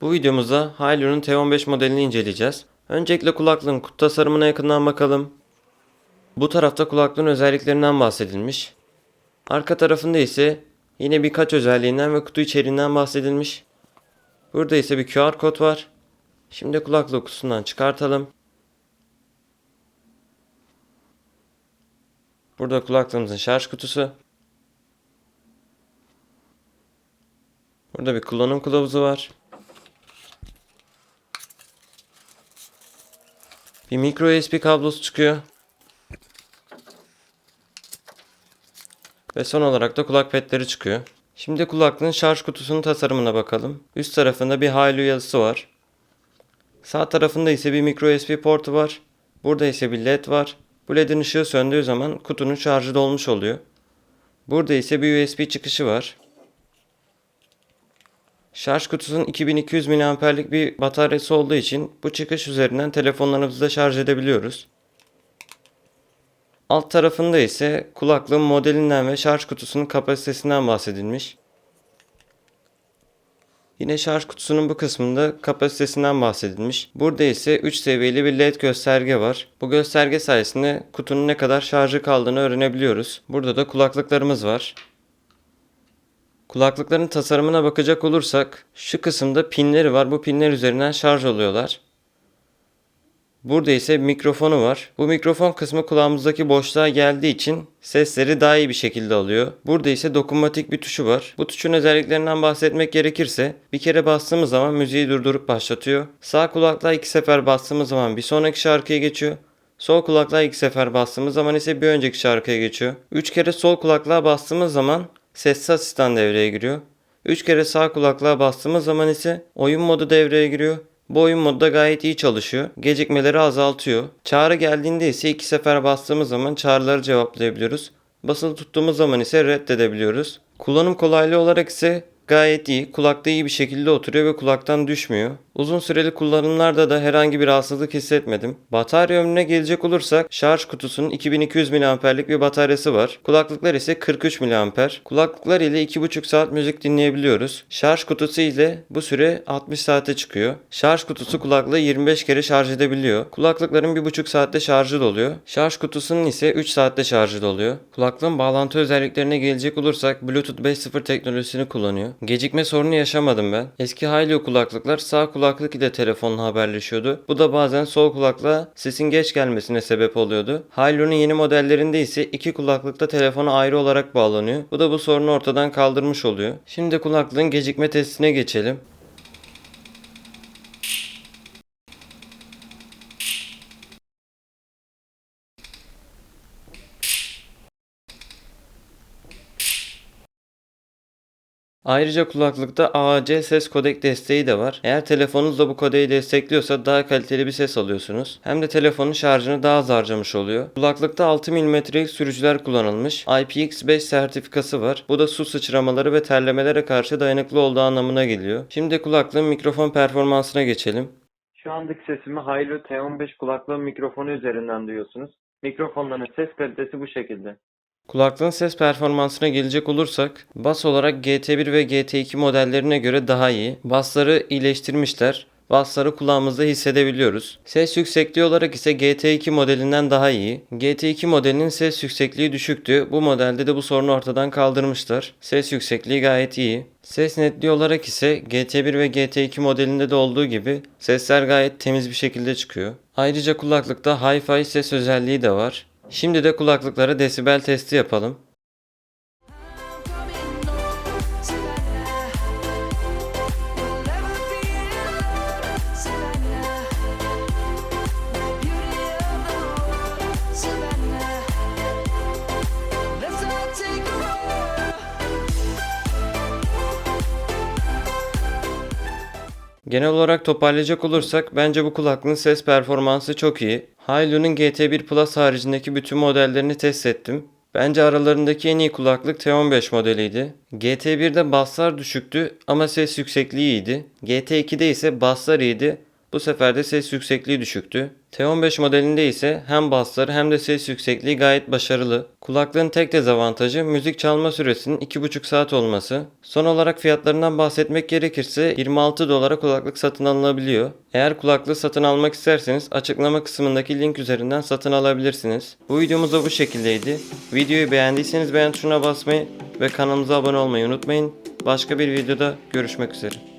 Bu videomuzda Hailu'nun T15 modelini inceleyeceğiz. Öncelikle kulaklığın kutu tasarımına yakından bakalım. Bu tarafta kulaklığın özelliklerinden bahsedilmiş. Arka tarafında ise yine birkaç özelliğinden ve kutu içeriğinden bahsedilmiş. Burada ise bir QR kod var. Şimdi kulaklığı kutusundan çıkartalım. Burada kulaklığımızın şarj kutusu. Burada bir kullanım kılavuzu var. Bir micro USB kablosu çıkıyor. Ve son olarak da kulak petleri çıkıyor. Şimdi kulaklığın şarj kutusunun tasarımına bakalım. Üst tarafında bir Hailu yazısı var. Sağ tarafında ise bir micro USB portu var. Burada ise bir led var. Bu ledin ışığı söndüğü zaman kutunun şarjı dolmuş oluyor. Burada ise bir USB çıkışı var. Şarj kutusunun 2200 mAh'lik bir bataryası olduğu için bu çıkış üzerinden telefonlarımızı da şarj edebiliyoruz. Alt tarafında ise kulaklığın modelinden ve şarj kutusunun kapasitesinden bahsedilmiş. Yine şarj kutusunun bu kısmında kapasitesinden bahsedilmiş. Burada ise 3 seviyeli bir LED gösterge var. Bu gösterge sayesinde kutunun ne kadar şarjı kaldığını öğrenebiliyoruz. Burada da kulaklıklarımız var. Kulaklıkların tasarımına bakacak olursak şu kısımda pinleri var. Bu pinler üzerinden şarj oluyorlar. Burada ise mikrofonu var. Bu mikrofon kısmı kulağımızdaki boşluğa geldiği için sesleri daha iyi bir şekilde alıyor. Burada ise dokunmatik bir tuşu var. Bu tuşun özelliklerinden bahsetmek gerekirse bir kere bastığımız zaman müziği durdurup başlatıyor. Sağ kulaklığa iki sefer bastığımız zaman bir sonraki şarkıya geçiyor. Sol kulaklığa iki sefer bastığımız zaman ise bir önceki şarkıya geçiyor. Üç kere sol kulaklığa bastığımız zaman sessiz asistan devreye giriyor. 3 kere sağ kulaklığa bastığımız zaman ise oyun modu devreye giriyor. Bu oyun modu da gayet iyi çalışıyor. Gecikmeleri azaltıyor. Çağrı geldiğinde ise iki sefer bastığımız zaman çağrıları cevaplayabiliyoruz. Basılı tuttuğumuz zaman ise reddedebiliyoruz. Kullanım kolaylığı olarak ise gayet iyi. Kulakta iyi bir şekilde oturuyor ve kulaktan düşmüyor. Uzun süreli kullanımlarda da herhangi bir rahatsızlık hissetmedim. Batarya ömrüne gelecek olursak şarj kutusunun 2200 mAh'lik bir bataryası var. Kulaklıklar ise 43 mAh. Kulaklıklar ile 2,5 saat müzik dinleyebiliyoruz. Şarj kutusu ile bu süre 60 saate çıkıyor. Şarj kutusu kulaklığı 25 kere şarj edebiliyor. Kulaklıkların 1,5 saatte şarjı doluyor. Şarj kutusunun ise 3 saatte şarjı doluyor. Kulaklığın bağlantı özelliklerine gelecek olursak Bluetooth 5.0 teknolojisini kullanıyor. Gecikme sorunu yaşamadım ben. Eski Hailu kulaklıklar sağ kulaklık ile telefonla haberleşiyordu. Bu da bazen sol kulakla sesin geç gelmesine sebep oluyordu. Hailu'nun yeni modellerinde ise iki kulaklıkta telefona ayrı olarak bağlanıyor. Bu da bu sorunu ortadan kaldırmış oluyor. Şimdi kulaklığın gecikme testine geçelim. Ayrıca kulaklıkta AAC ses kodek desteği de var. Eğer telefonunuz da bu kodeyi destekliyorsa daha kaliteli bir ses alıyorsunuz. Hem de telefonun şarjını daha az harcamış oluyor. Kulaklıkta 6 mm'lik sürücüler kullanılmış. IPX5 sertifikası var. Bu da su sıçramaları ve terlemelere karşı dayanıklı olduğu anlamına geliyor. Şimdi kulaklığın mikrofon performansına geçelim. Şu andaki sesimi Hailu T15 kulaklığın mikrofonu üzerinden duyuyorsunuz. Mikrofonların ses kalitesi bu şekilde. Kulaklığın ses performansına gelecek olursak bas olarak GT1 ve GT2 modellerine göre daha iyi. Basları iyileştirmişler. Bassları kulağımızda hissedebiliyoruz. Ses yüksekliği olarak ise GT2 modelinden daha iyi. GT2 modelinin ses yüksekliği düşüktü. Bu modelde de bu sorunu ortadan kaldırmışlar. Ses yüksekliği gayet iyi. Ses netliği olarak ise GT1 ve GT2 modelinde de olduğu gibi sesler gayet temiz bir şekilde çıkıyor. Ayrıca kulaklıkta Hi-Fi ses özelliği de var. Şimdi de kulaklıklara desibel testi yapalım. Genel olarak toparlayacak olursak bence bu kulaklığın ses performansı çok iyi. Hailu'nun GT1 Plus haricindeki bütün modellerini test ettim. Bence aralarındaki en iyi kulaklık T15 modeliydi. GT1'de basslar düşüktü ama ses yüksekliği iyiydi. GT2'de ise basslar iyiydi. Bu sefer de ses yüksekliği düşüktü. T15 modelinde ise hem basları hem de ses yüksekliği gayet başarılı. Kulaklığın tek dezavantajı müzik çalma süresinin 2,5 saat olması. Son olarak fiyatlarından bahsetmek gerekirse 26 dolara kulaklık satın alınabiliyor. Eğer kulaklığı satın almak isterseniz açıklama kısmındaki link üzerinden satın alabilirsiniz. Bu videomuz da bu şekildeydi. Videoyu beğendiyseniz beğen tuşuna basmayı ve kanalımıza abone olmayı unutmayın. Başka bir videoda görüşmek üzere.